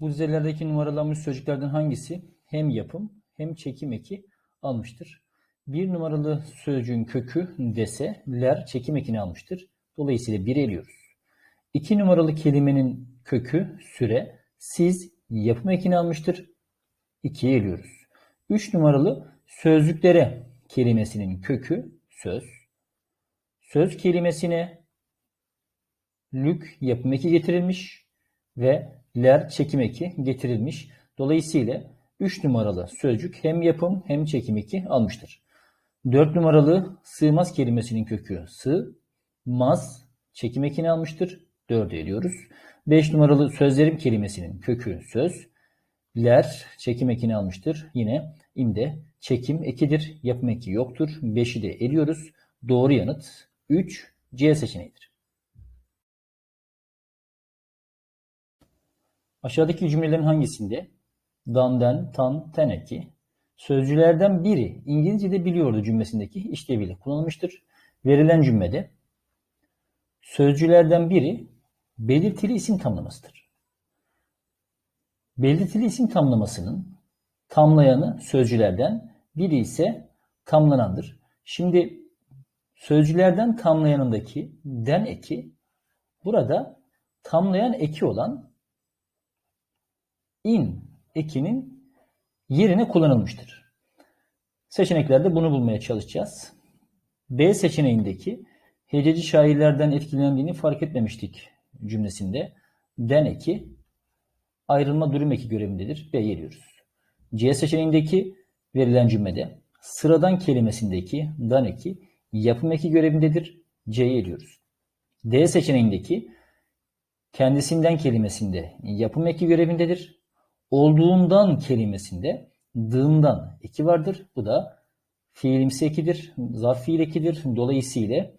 Bu dizelerdeki numaralanmış sözcüklerden hangisi hem yapım hem çekim eki almıştır? Bir numaralı sözcüğün kökü dese ler çekim ekini almıştır. Dolayısıyla 1'i eliyoruz. İki numaralı kelimenin kökü süre siz yapım ekini almıştır. 2'yi eliyoruz. 3 numaralı sözcüklere kelimesinin kökü söz. Söz kelimesine lük yapım eki getirilmiş ve ler çekim eki getirilmiş. Dolayısıyla 3 numaralı sözcük hem yapım hem çekim eki almıştır. 4 numaralı sığmaz kelimesinin kökü sığ, maz çekim ekini almıştır. 4'e eliyoruz. 5 numaralı sözlerim kelimesinin kökü söz, ler çekim ekini almıştır. Yine imde çekim ekidir, yapım eki yoktur. 5'i de eliyoruz. Doğru yanıt 3 C seçeneğidir. Aşağıdaki cümlelerin hangisinde dan, den, tan, ten eki sözcülerden biri İngilizce'de biliyordu cümlesindeki işleviyle kullanılmıştır. Verilen cümlede sözcülerden biri belirtili isim tamlamasıdır. Belirtili isim tamlamasının tamlayanı sözcülerden biri ise tamlanandır. Şimdi sözcülerden tamlayanındaki den eki burada tamlayan eki olan in ekinin yerine kullanılmıştır. Seçeneklerde bunu bulmaya çalışacağız. B seçeneğindeki hececi şairlerden etkilendiğini fark etmemiştik cümlesinde. Den eki ayrılma durum eki görevindedir. B geliyoruz. C seçeneğindeki verilen cümlede sıradan kelimesindeki dan eki yapım eki görevindedir. C'ye ediyoruz. D seçeneğindeki kendisinden kelimesinde yapım eki görevindedir. Olduğundan kelimesinde dığından eki vardır. Bu da fiilimsi ekidir, zarf fiil ekidir. Dolayısıyla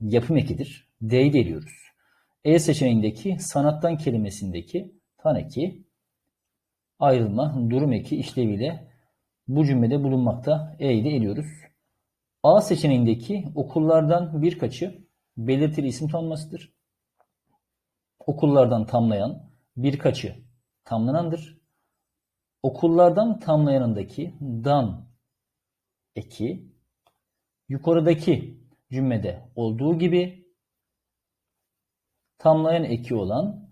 yapım ekidir. D'yi de ediyoruz. E seçeneğindeki sanattan kelimesindeki tan eki ayrılma durum eki işleviyle bu cümlede bulunmakta. E'yi de eliyoruz. A seçeneğindeki okullardan birkaçı belirtili isim tanımlasıdır. Okullardan tamlayan birkaçı tamlanandır. Okullardan tamlayanındaki dan eki yukarıdaki cümlede olduğu gibi tamlayan eki olan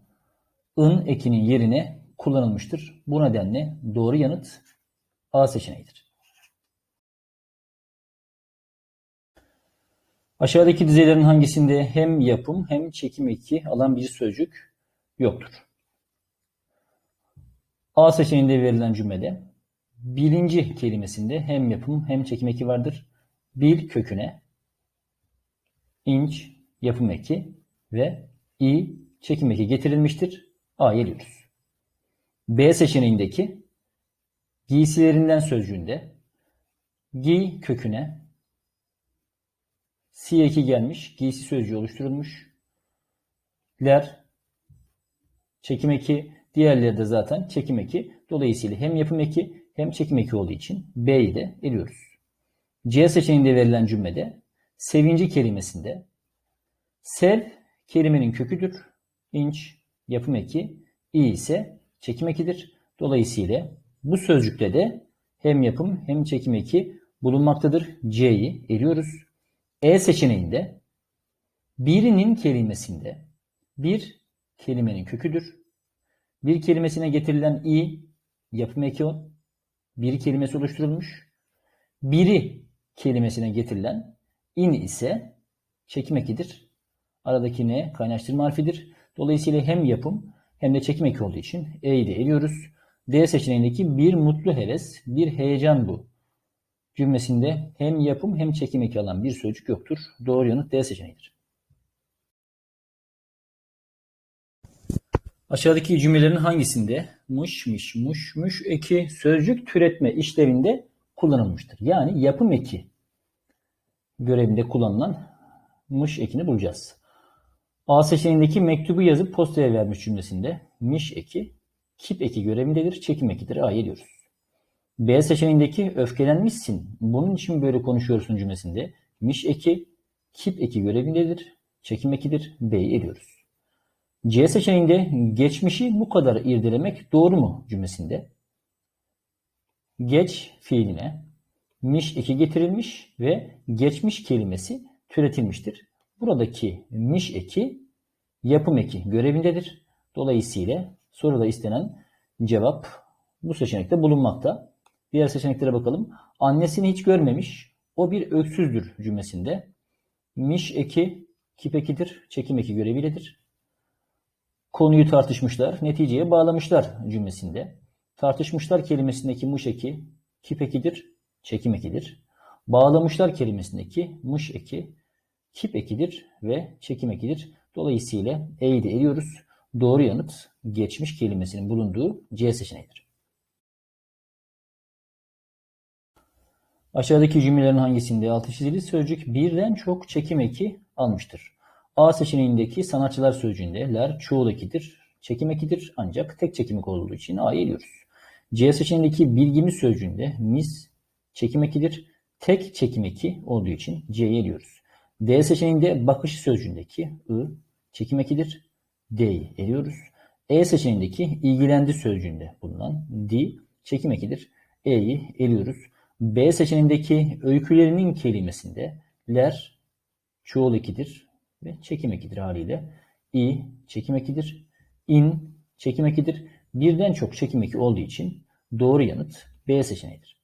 ın ekinin yerine kullanılmıştır. Bu nedenle doğru yanıt A seçeneğidir. Aşağıdaki dizelerin hangisinde hem yapım hem çekim eki alan bir sözcük yoktur? A seçeneğinde verilen cümlede birinci kelimesinde hem yapım hem çekim eki vardır. Bir köküne inç yapım eki ve i çekim eki getirilmiştir. A geliyoruz. B seçeneğindeki giysilerinden sözcüğünde giy köküne si eki gelmiş, giysi sözcüğü oluşturulmuş. Ler çekim eki, diğerleri de zaten çekim eki. Dolayısıyla hem yapım eki hem çekim eki olduğu için B'yi de eliyoruz. C seçeneğinde verilen cümlede sevinci kelimesinde sev kelimenin köküdür. İnç yapım eki, i ise çekim ekidir. Dolayısıyla bu sözcükte de hem yapım hem çekim eki bulunmaktadır. C'yi eliyoruz. E seçeneğinde birinin kelimesinde bir kelimenin köküdür. Bir kelimesine getirilen i yapım eki o. Bir kelimesi oluşturulmuş. Biri kelimesine getirilen in ise çekim ekidir. Aradaki ne kaynaştırma harfidir. Dolayısıyla hem yapım hem de çekim eki olduğu için E'yi de eliyoruz. D seçeneğindeki bir mutlu heves, bir heyecan bu. Cümlesinde hem yapım hem çekim eki alan bir sözcük yoktur. Doğru yanıt D seçeneğidir. Aşağıdaki cümlelerin hangisinde mış, mış, muş, müş eki sözcük türetme işlevinde kullanılmıştır? Yani yapım eki görevinde kullanılan mış ekini bulacağız. A seçeneğindeki mektubu yazıp postaya vermiş cümlesinde miş eki, kip eki görevindedir, çekim ekidir. A'ya diyoruz. B seçeneğindeki öfkelenmişsin, bunun için böyle konuşuyorsun cümlesinde miş eki, kip eki görevindedir, çekim ekidir. B'yi ediyoruz. C seçeneğinde geçmişi bu kadar irdelemek doğru mu cümlesinde? Geç fiiline miş eki getirilmiş ve geçmiş kelimesi türetilmiştir. Buradaki miş eki yapım eki görevindedir. Dolayısıyla soruda istenen cevap bu seçenekte bulunmakta. Diğer seçeneklere bakalım. Annesini hiç görmemiş. O bir öksüzdür cümlesinde. Miş eki kip ekidir. Çekim eki görevlidir. Konuyu tartışmışlar. Neticeye bağlamışlar cümlesinde. Tartışmışlar kelimesindeki mış eki kip ekidir. Çekim ekidir. Bağlamışlar kelimesindeki mış eki kip ekidir ve çekim ekidir. Dolayısıyla E'yi de eliyoruz. Doğru yanıt geçmiş kelimesinin bulunduğu C seçeneğidir. Aşağıdaki cümlelerin hangisinde altı çizili sözcük birden çok çekim eki almıştır? A seçeneğindeki sanatçılar sözcüğünde ler çoğul ekidir, çekim ekidir ancak tek çekim eki olduğu için A'yı eliyoruz. C seçeneğindeki bilgimiz sözcüğünde mis çekim ekidir, tek çekim eki olduğu için C'yi eliyoruz. D seçeneğinde bakış sözcüğündeki I çekim ekidir, D'yi eliyoruz. E seçeneğindeki ilgilendi sözcüğünde bulunan D çekim ekidir, E'yi eliyoruz. B seçeneğindeki öykülerinin kelimesinde ler çoğul ekidir ve çekim ekidir haliyle. i çekim ekidir. in çekim ekidir. Birden çok çekim eki olduğu için doğru yanıt B seçeneğidir.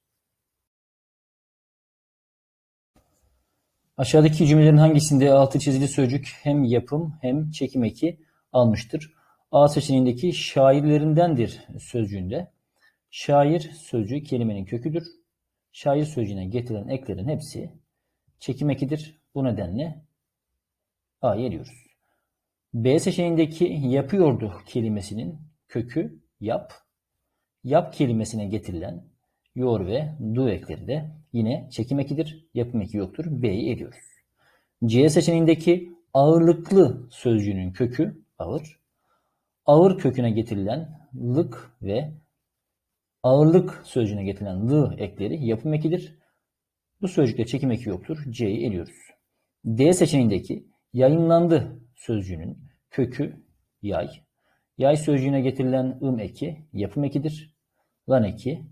Aşağıdaki cümlelerin hangisinde altı çizili sözcük hem yapım hem çekim eki almıştır? A seçeneğindeki şairlerindendir sözcüğünde. Şair sözcüğü kelimenin köküdür. Şair sözcüğüne getirilen eklerin hepsi çekim ekidir. Bu nedenle A'yı eliyoruz. B seçeneğindeki yapıyordu kelimesinin kökü yap. Yap kelimesine getirilen yor ve du ekleri de yine çekim ekidir. Yapım eki yoktur. B'yi eliyoruz. C seçeneğindeki ağırlıklı sözcüğünün kökü ağır. Ağır köküne getirilen lık ve ağırlık sözcüğüne getirilen lı ekleri yapım ekidir. Bu sözcükte çekim eki yoktur. C'yi eliyoruz. D seçeneğindeki yayınlandı sözcüğünün kökü yay. Yay sözcüğüne getirilen ım eki yapım ekidir. Lan eki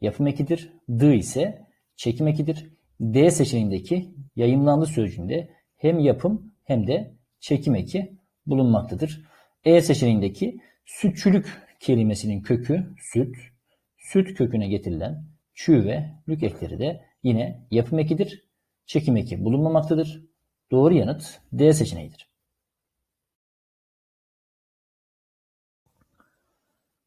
yapım ekidir. D ise çekim ekidir. D seçeneğindeki yayınlandı sözcüğünde hem yapım hem de çekim eki bulunmaktadır. E seçeneğindeki sütçülük kelimesinin kökü süt, süt köküne getirilen çü ve lük ekleri de yine yapım ekidir. Çekim eki bulunmamaktadır. Doğru yanıt D seçeneğidir.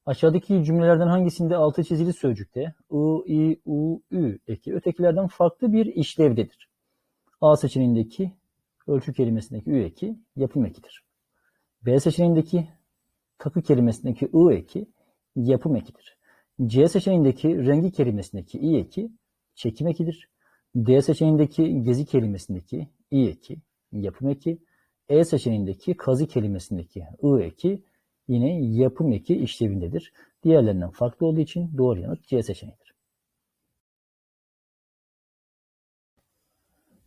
Aşağıdaki cümlelerden hangisinde altı çizili sözcükte I, I, U, Ü eki ötekilerden farklı bir işlevdedir? A seçeneğindeki ölçü kelimesindeki Ü eki yapım ekidir. B seçeneğindeki takı kelimesindeki I eki yapım ekidir. C seçeneğindeki rengi kelimesindeki i eki çekim ekidir. D seçeneğindeki gezi kelimesindeki i eki yapım eki. E seçeneğindeki kazı kelimesindeki ı eki yine yapım eki işlevindedir. Diğerlerinden farklı olduğu için doğru yanıt C seçeneğidir.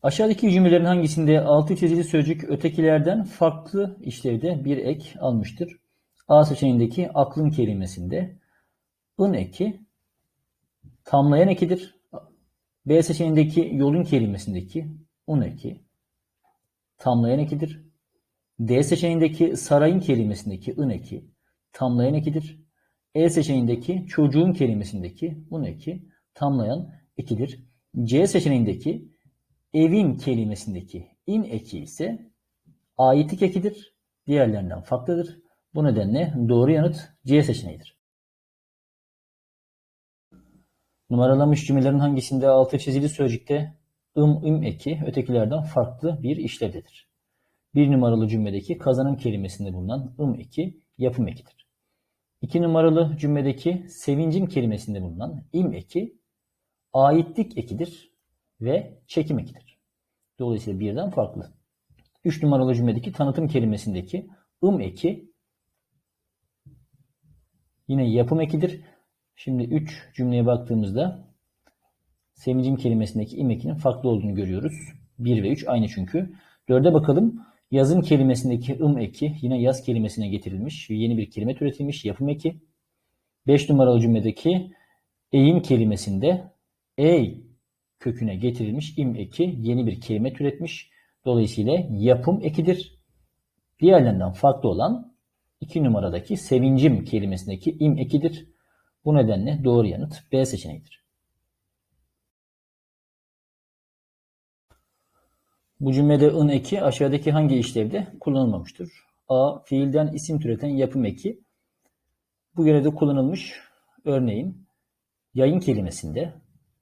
Aşağıdaki cümlelerin hangisinde altı çizili sözcük ötekilerden farklı işlevde bir ek almıştır? A seçeneğindeki aklın kelimesinde ın eki tamlayan ekidir. B seçeneğindeki yolun kelimesindeki un eki tamlayan ekidir. D seçeneğindeki sarayın kelimesindeki ın eki tamlayan ekidir. E seçeneğindeki çocuğun kelimesindeki un eki tamlayan ekidir. C seçeneğindeki evin kelimesindeki in eki ise aitlik ekidir. Diğerlerinden farklıdır. Bu nedenle doğru yanıt C seçeneğidir. Numaralanmış cümlelerin hangisinde altı çizili sözcükte ım ım eki ötekilerden farklı bir işlevdedir? Bir numaralı cümledeki kazanım kelimesinde bulunan ım eki yapım ekidir. İki numaralı cümledeki sevincim kelimesinde bulunan im eki aitlik ekidir ve çekim ekidir. Dolayısıyla birden farklı. Üç numaralı cümledeki tanıtım kelimesindeki ım eki yine yapım ekidir. Şimdi 3 cümleye baktığımızda sevincim kelimesindeki im ekinin farklı olduğunu görüyoruz. 1 ve 3 aynı çünkü. 4'e bakalım. Yazın kelimesindeki ım eki yine yaz kelimesine getirilmiş. Yeni bir kelime türetilmiş. Yapım eki. 5 numaralı cümledeki eğim kelimesinde ey köküne getirilmiş im eki yeni bir kelime türetmiş. Dolayısıyla yapım ekidir. Diğerlerinden farklı olan 2 numaradaki sevincim kelimesindeki im ekidir. Bu nedenle doğru yanıt B seçeneğidir. Bu cümlede ın eki aşağıdaki hangi işlevde kullanılmamıştır? A. Fiilden isim türeten yapım eki. Bu görevde kullanılmış örneğin yayın kelimesinde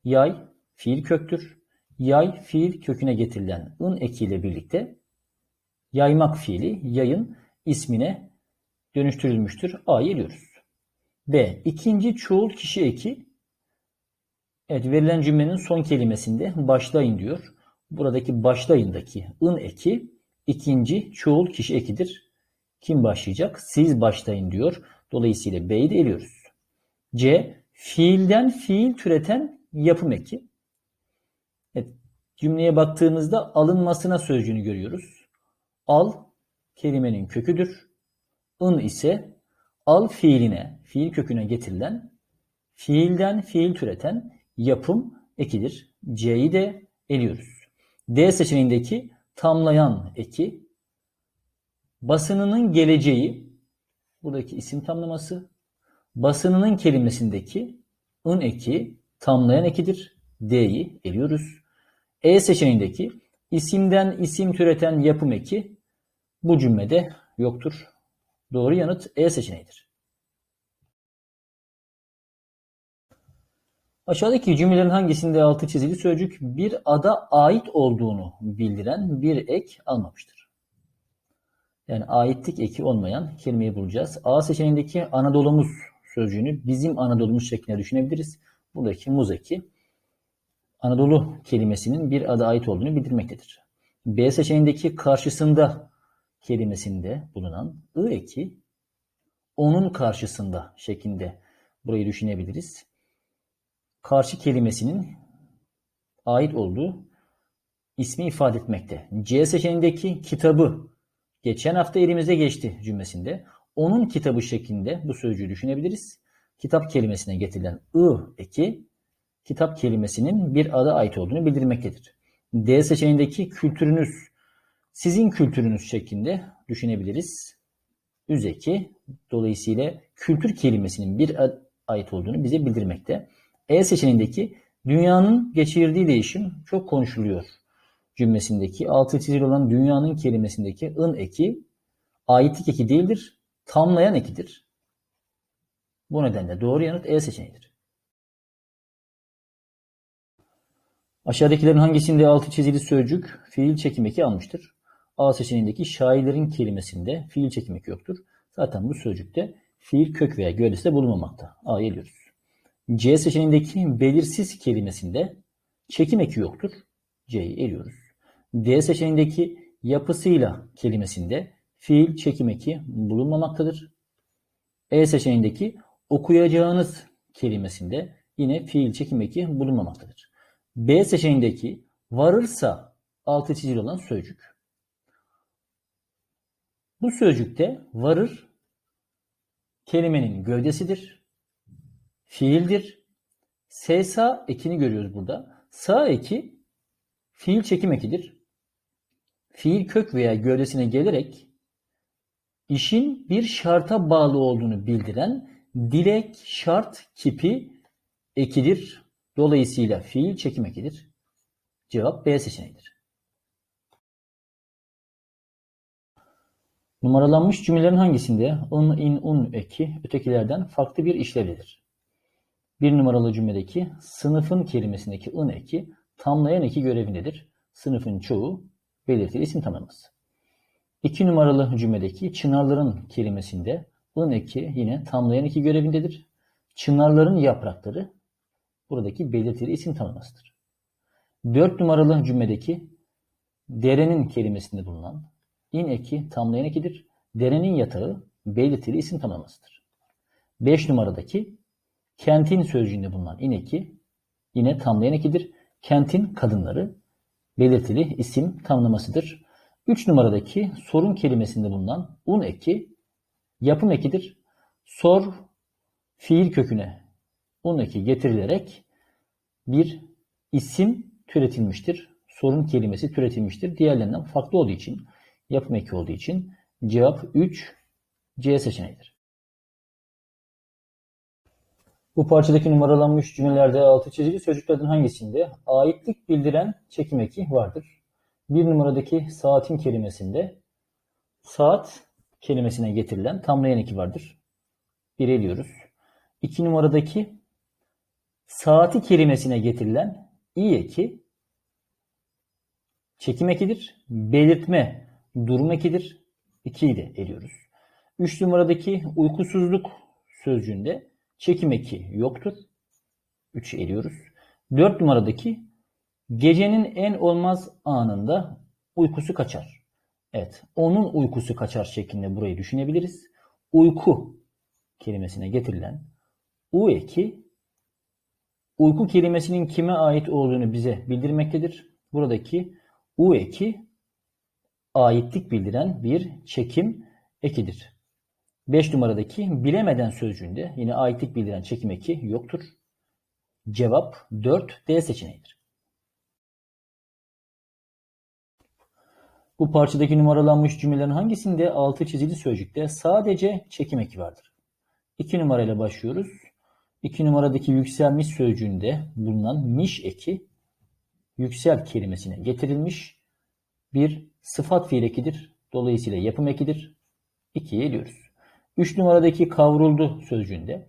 yay fiil köktür. Yay fiil köküne getirilen ın ekiyle birlikte yaymak fiili yayın ismine dönüştürülmüştür. A'yı eliyoruz. B. İkinci çoğul kişi eki. Evet verilen cümlenin son kelimesinde başlayın diyor. Buradaki başlayındaki ın eki ikinci çoğul kişi ekidir. Kim başlayacak? Siz başlayın diyor. Dolayısıyla B'yi de eliyoruz. C. Fiilden fiil türeten yapım eki. Evet, cümleye baktığımızda alınmasına sözcüğünü görüyoruz. Al kelimenin köküdür. In ise al fiiline, fiil köküne getirilen fiilden fiil türeten yapım ekidir. C'yi de eliyoruz. D seçeneğindeki tamlayan eki basınının geleceği buradaki isim tamlaması basınının kelimesindeki ın eki tamlayan ekidir. D'yi eliyoruz. E seçeneğindeki isimden isim türeten yapım eki bu cümlede yoktur. Doğru yanıt E seçeneğidir. Aşağıdaki cümlelerin hangisinde altı çizili sözcük bir ada ait olduğunu bildiren bir ek almamıştır? Yani aitlik eki olmayan kelimeyi bulacağız. A seçeneğindeki Anadolu'muz sözcüğünü bizim Anadolu'muz şeklinde düşünebiliriz. Buradaki muz eki Anadolu kelimesinin bir ada ait olduğunu bildirmektedir. B seçeneğindeki karşısında kelimesinde bulunan ı eki onun karşısında şeklinde burayı düşünebiliriz. Karşı kelimesinin ait olduğu ismi ifade etmekte. C seçeneğindeki kitabı geçen hafta elimize geçti cümlesinde onun kitabı şeklinde bu sözcüğü düşünebiliriz. Kitap kelimesine getirilen ı eki kitap kelimesinin bir ada ait olduğunu bildirmektedir. D seçeneğindeki kültürünüz sizin kültürünüz şeklinde düşünebiliriz. Üzeki dolayısıyla kültür kelimesinin bir ait olduğunu bize bildirmekte. E seçeneğindeki dünyanın geçirdiği değişim çok konuşuluyor cümlesindeki altı çizili olan dünyanın kelimesindeki ın eki aitlik eki değildir, tamlayan ekidir. Bu nedenle doğru yanıt E seçeneğidir. Aşağıdakilerin hangisinde altı çizili sözcük fiil çekim eki almıştır? A seçeneğindeki şairlerin kelimesinde fiil çekim eki yoktur. Zaten bu sözcükte fiil kök veya gövdesi de bulunmamakta. A'yı eliyoruz. C seçeneğindeki belirsiz kelimesinde çekim eki yoktur. C'yi eliyoruz. D seçeneğindeki yapısıyla kelimesinde fiil çekim eki bulunmamaktadır. E seçeneğindeki okuyacağınız kelimesinde yine fiil çekim eki bulunmamaktadır. B seçeneğindeki varırsa altı çizili olan sözcük. Bu sözcükte varır kelimenin gövdesidir, fiildir. Sesa ekini görüyoruz burada. Sa eki fiil çekim ekidir. Fiil kök veya gövdesine gelerek işin bir şarta bağlı olduğunu bildiren dilek şart kipi ekidir. Dolayısıyla fiil çekim ekidir. Cevap B seçeneğidir. Numaralanmış cümlelerin hangisinde ın, in, un eki ötekilerden farklı bir işlevlidir? Bir numaralı cümledeki sınıfın kelimesindeki ın eki tamlayan eki görevindedir. Sınıfın çoğu belirtili isim tanımız. İki numaralı cümledeki çınarların kelimesinde ın eki yine tamlayan eki görevindedir. Çınarların yaprakları buradaki belirtili isim tanımısıdır. Dört numaralı cümledeki derenin kelimesinde bulunan in eki tamlayan ekidir. Derenin yatağı belirtili isim tanımlasıdır. Beş numaradaki kentin sözcüğünde bulunan in eki yine tamlayan ekidir. Kentin kadınları belirtili isim tanımlamasıdır. 3 numaradaki sorun kelimesinde bulunan un eki yapım ekidir. Sor fiil köküne un eki getirilerek bir isim türetilmiştir. Sorun kelimesi türetilmiştir. Diğerlerinden farklı olduğu için, yapım eki olduğu için cevap 3 C seçeneğidir. Bu parçadaki numaralanmış cümlelerde altı çizili sözcüklerden hangisinde aitlik bildiren çekim eki vardır? Bir numaradaki saatin kelimesinde saat kelimesine getirilen tamlayan eki vardır. Bir eliyoruz. İki numaradaki saati kelimesine getirilen i eki çekim ekidir. Belirtme durum ekidir. 2'yi de eliyoruz. 3 numaradaki uykusuzluk sözcüğünde çekim eki yoktur. 3'ü eliyoruz. 4 numaradaki gecenin en olmaz anında uykusu kaçar. Evet, onun uykusu kaçar şeklinde burayı düşünebiliriz. Uyku kelimesine getirilen u eki uyku kelimesinin kime ait olduğunu bize bildirmektedir. Buradaki u eki aitlik bildiren bir çekim ekidir. 5 numaradaki bilemeden sözcüğünde yine aitlik bildiren çekim eki yoktur. Cevap 4 D seçeneğidir. Bu parçadaki numaralanmış cümlelerin hangisinde altı çizili sözcükte sadece çekim eki vardır? 2 numarayla başlıyoruz. 2 numaradaki yükselmiş sözcüğünde bulunan miş eki yüksel kelimesine getirilmiş bir sıfat fiil ekidir. Dolayısıyla yapım ekidir. 2'ye eliyoruz. 3 numaradaki kavruldu sözcüğünde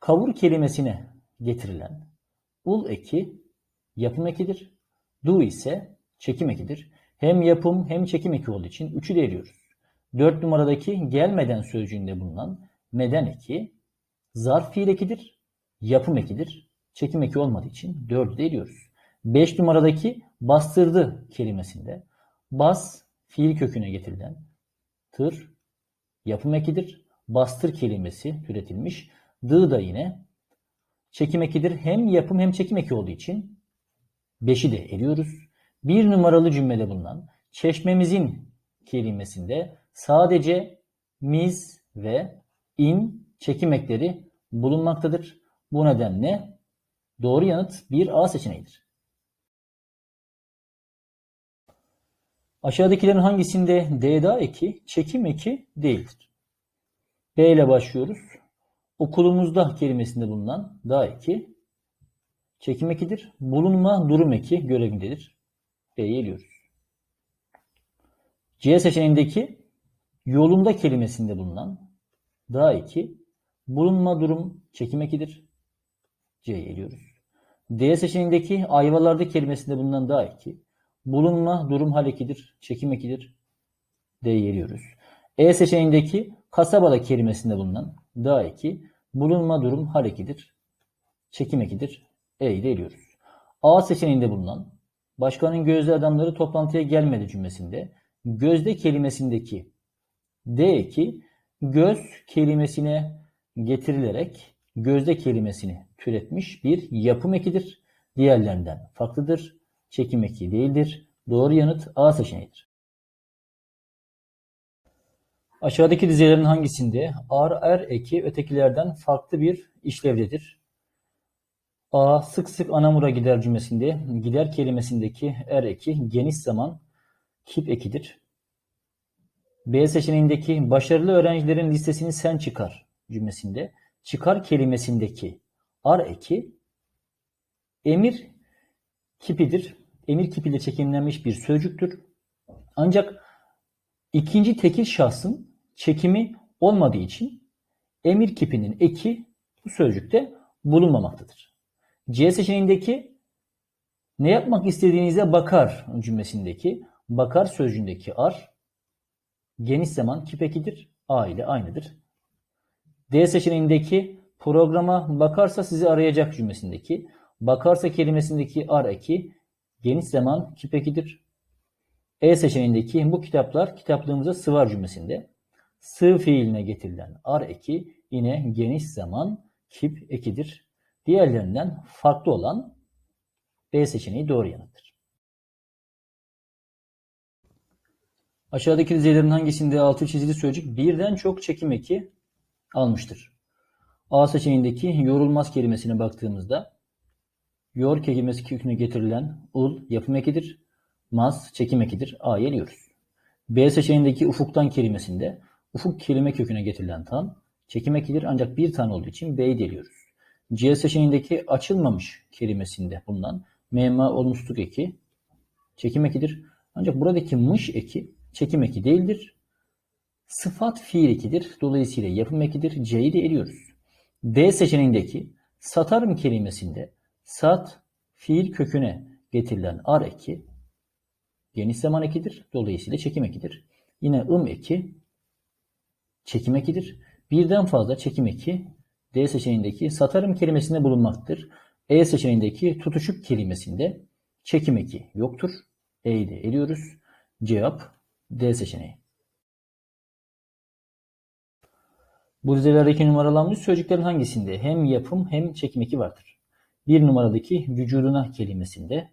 kavur kelimesine getirilen ul eki yapım ekidir. Du ise çekim ekidir. Hem yapım hem çekim eki olduğu için 3'ü de eliyoruz. 4 numaradaki gelmeden sözcüğünde bulunan meden eki zarf fiil ekidir. Yapım ekidir. Çekim eki olmadığı için 4'ü de eliyoruz. 5 numaradaki bastırdı kelimesinde bas fiil köküne getirilen tır yapım ekidir. Bastır kelimesi türetilmiş. Dı da yine çekim ekidir. Hem yapım hem çekim eki olduğu için 5'i de eliyoruz. Bir numaralı cümlede bulunan çeşmemizin kelimesinde sadece miz ve in çekim ekleri bulunmaktadır. Bu nedenle doğru yanıt bir A seçeneğidir. Aşağıdakilerin hangisinde D'da eki çekim eki değildir? B ile başlıyoruz. Okulumuzda kelimesinde bulunan da eki çekim ekidir. Bulunma durum eki görevindedir. B'yi eliyoruz. C seçeneğindeki yolunda kelimesinde bulunan da eki bulunma durum çekim ekidir. C'yi eliyoruz. D seçeneğindeki ayvalarda kelimesinde bulunan da eki bulunma durum hal ekidir, çekim ekidir. D'yi eliyoruz. E seçeneğindeki kasabada kelimesinde bulunan da eki bulunma durum hal ekidir, çekim ekidir. E'yi de eliyoruz. A seçeneğinde bulunan başkanın gözde adamları toplantıya gelmedi cümlesinde gözde kelimesindeki D eki göz kelimesine getirilerek gözde kelimesini türetmiş bir yapım ekidir. Diğerlerinden farklıdır. Çekim eki değildir. Doğru yanıt A seçeneğidir. Aşağıdaki dizelerin hangisinde ar er eki ötekilerden farklı bir işlevdedir? A. Sık sık Anamur'a gider cümlesinde gider kelimesindeki er eki geniş zaman kip ekidir. B seçeneğindeki başarılı öğrencilerin listesini sen çıkar cümlesinde çıkar kelimesindeki ar eki emir kipidir. Emir kipiyle çekimlenmiş bir sözcüktür. Ancak ikinci tekil şahsın çekimi olmadığı için emir kipinin eki bu sözcükte bulunmamaktadır. C seçeneğindeki ne yapmak istediğinize bakar cümlesindeki bakar sözcüğündeki ar geniş zaman kip ekidir. A ile aynıdır. D seçeneğindeki programa bakarsa sizi arayacak cümlesindeki bakarsa kelimesindeki ar eki geniş zaman kip ekidir. E seçeneğindeki bu kitaplar kitaplığımıza sıvar cümlesinde sığ fiiline getirilen ar eki yine geniş zaman kip ekidir. Diğerlerinden farklı olan B seçeneği doğru yanıttır. Aşağıdaki dizelerin hangisinde altı çizili sözcük birden çok çekim eki almıştır? A seçeneğindeki yorulmaz kelimesine baktığımızda yor kelimesi köküne getirilen ul yapım ekidir. Maz çekim ekidir. A'yı eliyoruz. B seçeneğindeki ufuktan kelimesinde ufuk kelime köküne getirilen tan çekim ekidir ancak bir tane olduğu için B'yi deliyoruz. C seçeneğindeki açılmamış kelimesinde bulunan mema olmuşluk eki çekim ekidir. Ancak buradaki mış eki çekim eki değildir. Sıfat fiil ekidir. Dolayısıyla yapım ekidir. C'yi de eliyoruz. D seçeneğindeki satarım kelimesinde sat fiil köküne getirilen ar eki geniş zaman ekidir. Dolayısıyla çekim ekidir. Yine ım eki çekim ekidir. Birden fazla çekim eki D seçeneğindeki satarım kelimesinde bulunmaktır. E seçeneğindeki tutuşup kelimesinde çekim eki yoktur. E'yi de eliyoruz. Cevap D seçeneği. Bu dizelerdeki numaralanmış sözcüklerin hangisinde hem yapım hem çekim eki vardır? Bir numaradaki vücuduna kelimesinde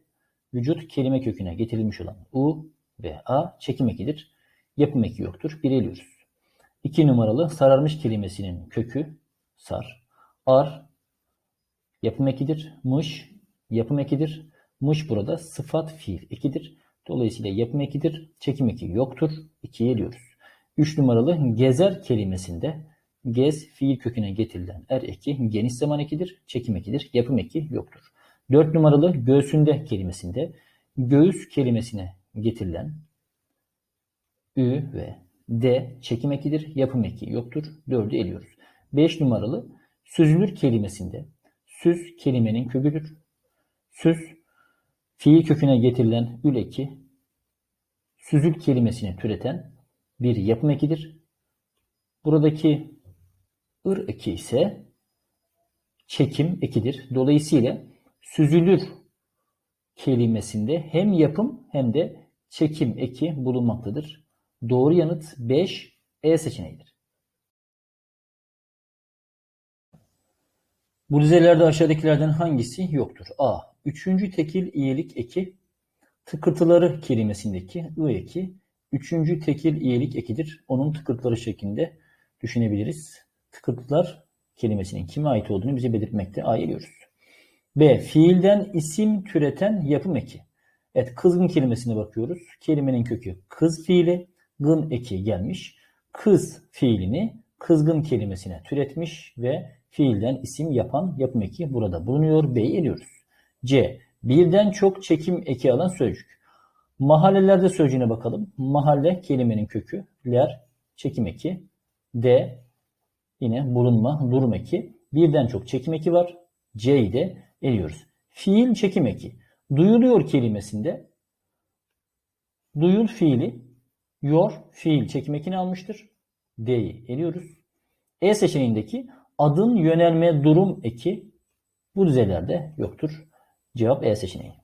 vücut kelime köküne getirilmiş olan u ve a çekim ekidir. Yapım eki yoktur. Bir eliyoruz. İki numaralı sararmış kelimesinin kökü sar. Ar yapım ekidir. Mış yapım ekidir. Mış burada sıfat fiil ekidir. Dolayısıyla yapım ekidir. Çekim eki yoktur. 2'ye eliyoruz. 3 numaralı gezer kelimesinde gez fiil köküne getirilen er eki geniş zaman ekidir. Çekim ekidir. Yapım eki yoktur. 4 numaralı göğsünde kelimesinde göğüs kelimesine getirilen ü ve d çekim ekidir. Yapım eki yoktur. 4'ü eliyoruz. 5 numaralı süzülür kelimesinde süz kelimenin köküdür. Süz fiil köküne getirilen ül eki süzül kelimesini türeten bir yapım ekidir. Buradaki ır eki ise çekim ekidir. Dolayısıyla süzülür kelimesinde hem yapım hem de çekim eki bulunmaktadır. Doğru yanıt 5 E seçeneğidir. Bu dizelerde aşağıdakilerden hangisi yoktur? A. Üçüncü tekil iyilik eki tıkırtıları kelimesindeki ı eki üçüncü tekil iyilik ekidir. Onun tıkırtıları şeklinde düşünebiliriz. Tıkırtılar kelimesinin kime ait olduğunu bize belirtmekte. A geliyoruz. B. Fiilden isim türeten yapım eki. Evet kızgın kelimesine bakıyoruz. Kelimenin kökü kız fiili, gın eki gelmiş. Kız fiilini kızgın kelimesine türetmiş ve fiilden isim yapan yapım eki burada bulunuyor. B'yi eliyoruz. C. Birden çok çekim eki alan sözcük. Mahallelerde sözcüğüne bakalım. Mahalle kelimenin kökü. Ler çekim eki. D. Yine bulunma durum eki. Birden çok çekim eki var. C'yi de eliyoruz. Fiil çekim eki. Duyuluyor kelimesinde duyul fiili yor fiil çekim ekini almıştır. D'yi eliyoruz. E seçeneğindeki adın yönelme durum eki bu dizelerde yoktur. Cevap E seçeneği.